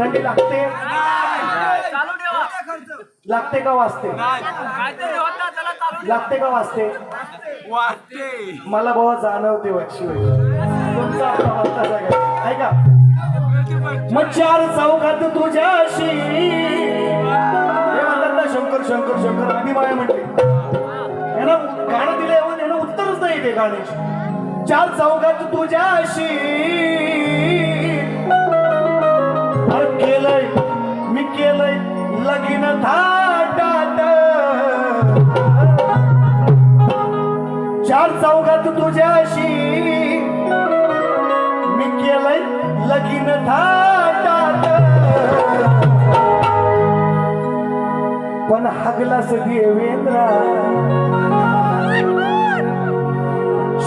भांडी लागते. लागते का चालू लागते का वाजते? वाटते मला भाऊ जाणवते वक्षी तुमचा ऐका मग चार चौकात तुझ्याशी. हे शंकर शंकर शंकर आधी माया म्हणते. यांना गाणं दिलं यांना उत्तरच नाही ते गाण्याची. चार चौकात तुझ्याशी. थाटात चार चौघात तुझ्याशी. मी केलंय लगीन थाटात. पण हगलास देवेंद्रा.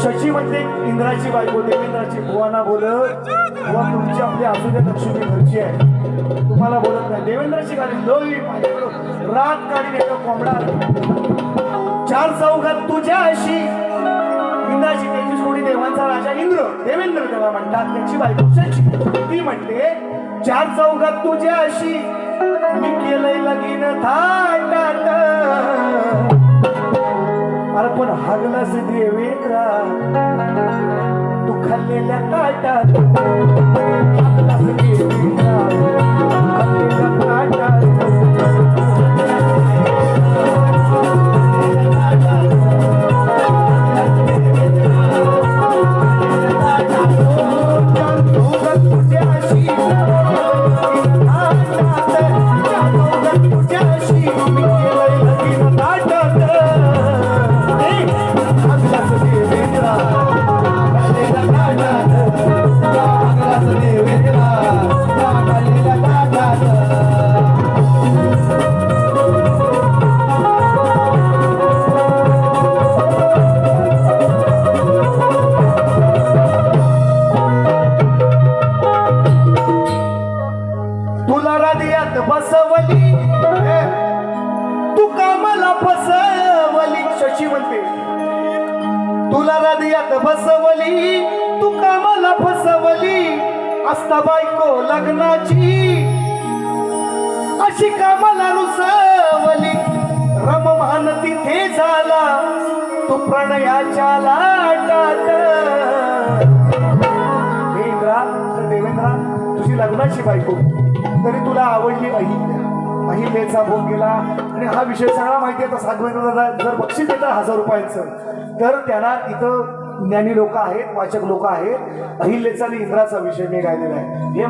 शशी म्हणजे इंद्राची बायको देवेंद्राची भुवाना बोलत बुवा तुमची आपली असू लक्ष्मी घरची आहे. तुम्हाला बोलत नाही. देवेंद्राची गाडी लोई रात गाडी एका कोंबडा चार चौघात तुझ्याशी इंद्राची त्याची सोडी देवांचा राजा? इंद्र. देवेंद्र देवा म्हणतात त्याची बायको शची. ती म्हणते चार चौघात तुझ्याशी मी केलंय लगीन थाटात. अरे पण हगलास देवेंद्रा. खाल्लेल्या ताटात. तुला हृदयात बसवली. हे, तू कामाला फसवली शशी म्हणते. तुला हृदयात बसवली. तू कामाला फसवली असता बायको लग्नाची. अशी कामाला रुसवली? रममान तिथे झाला. तू प्रणयाच्या लाटात हे देवेंद्रा तुझी लग्नाची बायको. तरी तुला आवडली अहिल्या. अहिल्याचा फोन गेला. आणि हा विषय सगळा माहिती आहे. साधवेंद्र जर बक्षीस देतात हजार रुपयांचं तर त्यांना इथं ज्ञानी लोक आहेत वाचक लोक आहेत. अहिल्याचा आणि इंद्राचा विषय मी गायलेला आहे. हे